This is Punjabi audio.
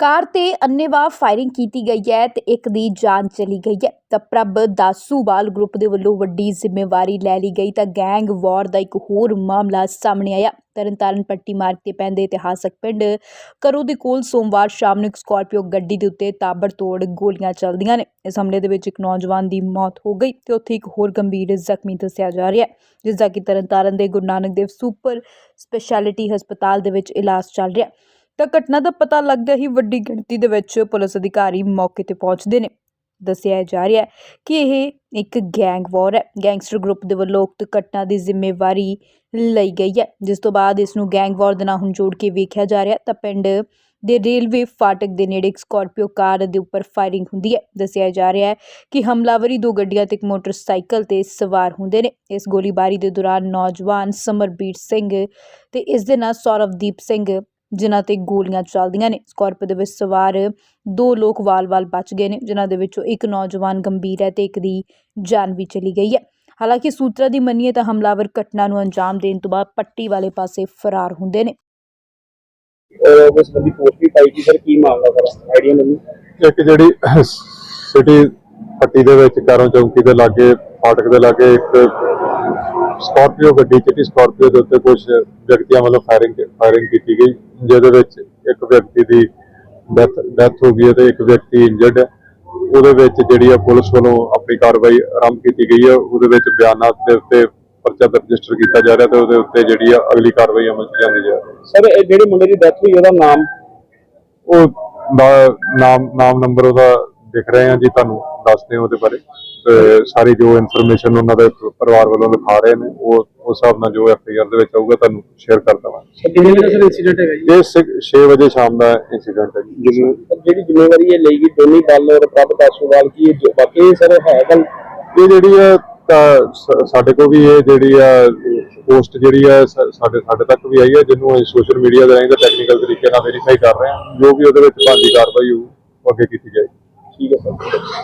ਕਾਰ ਤੇ ਅੰਨੇਵਾਹ ਫਾਇਰਿੰਗ ਕੀਤੀ ਗਈ ਹੈ ਤੇ ਇੱਕ ਦੀ ਜਾਨ ਚਲੀ ਗਈ ਹੈ। ਤਾਂ ਪ੍ਰਭ ਦਾਸੂਵਾਲ ਗਰੁੱਪ ਦੇ ਵੱਲੋਂ ਵੱਡੀ ਜ਼ਿੰਮੇਵਾਰੀ ਲੈ ਲਈ ਗਈ ਤਾਂ ਗੈਂਗ ਵਾਰ ਦਾ ਇੱਕ ਹੋਰ ਮਾਮਲਾ ਸਾਹਮਣੇ ਆਇਆ। ਤਰਨਤਾਰਨ ਪੱਟੀ ਮਾਰਗ ਤੇ ਪੈਂਦੇ ਇਤਿਹਾਸਕ ਪਿੰਡ ਕਰੋ ਦੇ ਕੋਲ ਸੋਮਵਾਰ ਸ਼ਾਮ ਨੂੰ ਇੱਕ ਸਕਾਰਪੀਓ ਗੱਡੀ ਦੇ ਉੱਤੇ ਤਾਬੜਤੋੜ ਗੋਲੀਆਂ ਚੱਲਦੀਆਂ ਨੇ। ਇਸ ਹਮਲੇ ਦੇ ਵਿੱਚ ਇੱਕ ਨੌਜਵਾਨ ਦੀ ਮੌਤ ਹੋ ਗਈ ਤੇ ਉੱਥੇ ਇੱਕ ਹੋਰ ਗੰਭੀਰ ਜ਼ਖਮੀ ਦੱਸਿਆ ਜਾ ਰਿਹਾ ਹੈ ਜਿਸ ਦਾ ਕਿ ਤਰਨਤਾਰਨ ਦੇ ਗੁਰੂ ਨਾਨਕ ਦੇਵ ਸੁਪਰ ਸਪੈਸ਼ਲਿਟੀ ਹਸਪਤਾਲ ਦੇ ਵਿੱਚ ਇਲਾਜ ਚੱਲ ਰਿਹਾ ਹੈ। ਤਾਂ ਘਟਨਾ ਦਾ ਪਤਾ ਲੱਗਦਾ ਹੀ ਵੱਡੀ ਗਿਣਤੀ ਦੇ ਵਿੱਚ ਪੁਲਿਸ ਅਧਿਕਾਰੀ ਮੌਕੇ ਤੇ ਪਹੁੰਚਦੇ ਨੇ। ਦੱਸਿਆ ਜਾ ਰਿਹਾ ਹੈ ਕਿ ਇਹ ਇੱਕ ਗੈਂਗ ਵਾਰ ਹੈ। ਗੈਂਗਸਟਰ ਗਰੁੱਪ ਦੇ ਵੱਲੋਂ ਉਕਤ ਘਟਨਾ ਦੀ ਜ਼ਿੰਮੇਵਾਰੀ ਲਈ ਗਈ ਹੈ। ਜਿਸ ਤੋਂ ਬਾਅਦ ਇਸ ਨੂੰ ਗੈਂਗ ਵਾਰ ਦੇ ਨਾਲ ਹੁਣ ਜੋੜ ਕੇ ਵੇਖਿਆ ਜਾ ਰਿਹਾ ਤਾਂ ਪਿੰਡ ਦੇ ਰੇਲਵੇ ਫਾਟਕ ਦੇ ਨੇੜੇ ਇੱਕ ਸਕਾਰਪੀਓ ਕਾਰ ਦੇ ਉੱਪਰ ਫਾਇਰਿੰਗ ਹੁੰਦੀ ਹੈ। ਦੱਸਿਆ ਜਾ ਰਿਹਾ ਹੈ ਕਿ ਹਮਲਾਵਰੀ ਦੋ ਗੱਡੀਆਂ ਤੇ ਇੱਕ ਮੋਟਰਸਾਈਕਲ ਤੇ ਸਵਾਰ ਹੁੰਦੇ ਨੇ। ਇਸ ਗੋਲੀਬਾਰੀ ਦੇ ਦੌਰਾਨ ਨੌਜਵਾਨ ਸਮਰਬੀਰ ਸਿੰਘ ਤੇ ਇਸ ਦੇ ਨਾਲ ਸੌਰਵਦੀਪ ਸਿੰਘ ਜਿਨ੍ਹਾਂ ਤੇ ਗੋਲੀਆਂ ਚੱਲਦੀਆਂ ਨੇ। ਸਕਾਰਪੀਓ ਦੇ ਵਿੱਚ ਸਵਾਰ ਦੋ ਲੋਕ ਵਾਲ-ਵਾਲ ਬਚ ਗਏ ਨੇ ਜਿਨ੍ਹਾਂ ਦੇ ਵਿੱਚੋਂ ਇੱਕ ਨੌਜਵਾਨ ਗੰਭੀਰ ਹੈ ਤੇ ਇੱਕ ਦੀ ਜਾਨ ਵੀ ਚਲੀ ਗਈ ਹੈ। ਹਾਲਾਂਕਿ ਸੂਤਰਾਂ ਦੀ ਮੰਨੀਏ ਤਾਂ ਹਮਲਾਵਰ ਘਟਨਾ ਨੂੰ ਅੰਜਾਮ ਦੇਣ ਤੋਂ ਬਾਅਦ ਪੱਟੀ ਵਾਲੇ ਪਾਸੇ ਫਰਾਰ ਹੁੰਦੇ ਨੇ। ਔਰ ਉਹਦੇ ਸੰਬੰਧੀ ਪੋਸਟ ਵੀ ਪਾਈ ਸੀ ਸਰ ਕੀ ਮਾਮਲਾ ਸਰ? ਆਈਡੀਆ ਮੈਨੂੰ? ਇੱਕ ਜਿਹੜੀ ਸਿਟੀ ਪੱਟੀ ਦੇ ਵਿੱਚ ਕਾਰੋਂ ਚੌਂਕੀ ਦੇ ਲਾਗੇ ਫਾਟਕ ਦੇ ਲਾਗੇ ਇੱਕ ਸਕਾਰਪੀਓ ਗੱਡੀ ਚਿੱਟੀ ਸਕਾਰਪੀਓ ਦੇ ਉੱਤੇ ਕੁਝ ਵਿਅਕਤੀਆਂ ਵੱਲੋਂ ਫਾਇਰਿੰਗ ਫਾਇਰਿੰਗ ਕੀਤੀ ਗਈ। ਜਿਹਦੇ ਵਿੱਚ ਇੱਕ ਵਿਅਕਤੀ ਦੀ ਡੈਥ ਡੈਥ ਹੋ ਗਈ ਹੈ ਤੇ ਇੱਕ ਵਿਅਕਤੀ ਇੰਜਰਡ ਹੈ। ਉਹਦੇ ਵਿੱਚ ਜਿਹੜੀ ਆ ਪੁਲਿਸ ਵੱਲੋਂ ਆਪਣੀ ਕਾਰਵਾਈ ਆਰੰਭ ਕੀਤੀ ਗਈ ਹੈ। ਉਹਦੇ ਵਿੱਚ ਬਿਆਨਾਂ ਦੇ ਉੱਤੇ ਪਰਚਾ ਰਜਿਸਟਰ ਕੀਤਾ ਜਾ ਰਿਹਾ ਤੇ ਉਹਦੇ ਉੱਤੇ ਜਿਹੜੀ ਆ ਅਗਲੀ ਕਾਰਵਾਈ ਅਮਲ ਚ ਲਿਆਂਦੀ ਜਾ ਰਹੀ ਹੈ। ਸਰ ਇਹ ਜਿਹੜੇ ਮੁੰਡੇ ਦੀ ਡੈਥ ਹੋਈ ਉਹਦਾ ਨਾਮ? ਉਹ ਨਾਮ ਨਾਮ ਨੰਬਰ ਉਹਦਾ ਦਿਖ ਰਹੇ ਆ ਜੀ ਤੁਹਾਨੂੰ ਦੱਸਦੇ ਹਾਂ ਉਹਦੇ ਬਾਰੇ। ਸਾਰੀ ਜੋ ਇਨਫੋਰਮੇਸ਼ਨ ਉਹਨਾਂ ਦੇ ਪਰਿਵਾਰ ਵੱਲੋਂ ਲਿਖਾ ਰਹੇ ਨੇ ਉਹ ਉਸ ਹਿਸਾਬ ਨਾਲ ਜੋ ਐਫ ਆਈ ਆਰ ਦੇ ਵਿੱਚ ਆਊਗਾ ਤੁਹਾਨੂੰ ਸ਼ੇਅਰ ਕਰ ਦਵਾਂਗੇ। ਕਿੰਨੇ ਵਜੇ ਸਰ ਇਨਸੀਡੈਂਟ ਹੈਗਾ ਜੀ? ਇਹ 6 ਵਜੇ ਸ਼ਾਮ ਦਾ ਇਨਸੀਡੈਂਟ ਹੈ ਜੀ। ਜਿਹੜੀ ਜ਼ਿੰਮੇਵਾਰੀ ਇਹ ਲਈ ਗਈ ਦੋਨੀ ਗੱਲ ਔਰ ਪ੍ਰਭ ਦਾਸੂਵਾਲ ਕੀ ਵਾਕਈ ਸਰ ਹੈ ਗੱਲ? ਇਹ ਜਿਹੜੀ ਤਾਂ ਸ- ਸਾਡੇ ਕੋਲ ਵੀ ਇਹ ਜਿਹੜੀ ਆ ਪੋਸਟ ਜਿਹੜੀ ਆ ਸਾਡੇ ਸਾਡੇ ਤੱਕ ਵੀ ਆਈ ਹੈ ਜਿਹਨੂੰ ਅਸੀਂ ਸੋਸ਼ਲ ਮੀਡੀਆ ਦੇ ਰਾਹੀਂ ਤੇ ਟੈਕਨੀਕਲ ਤਰੀਕੇ ਨਾਲ ਵੈਰੀਫਾਈ ਕਰ ਰਹੇ ਹਾਂ ਜੋ ਵੀ ਉਹਦੇ ਵਿੱਚ ਬਣਦੀ ਕਾਰਵਾਈ ਉਹ ਅੱਗੇ ਕੀਤੀ ਜਾਏਗੀ। ਠੀਕ ਹੈ ਸਰ।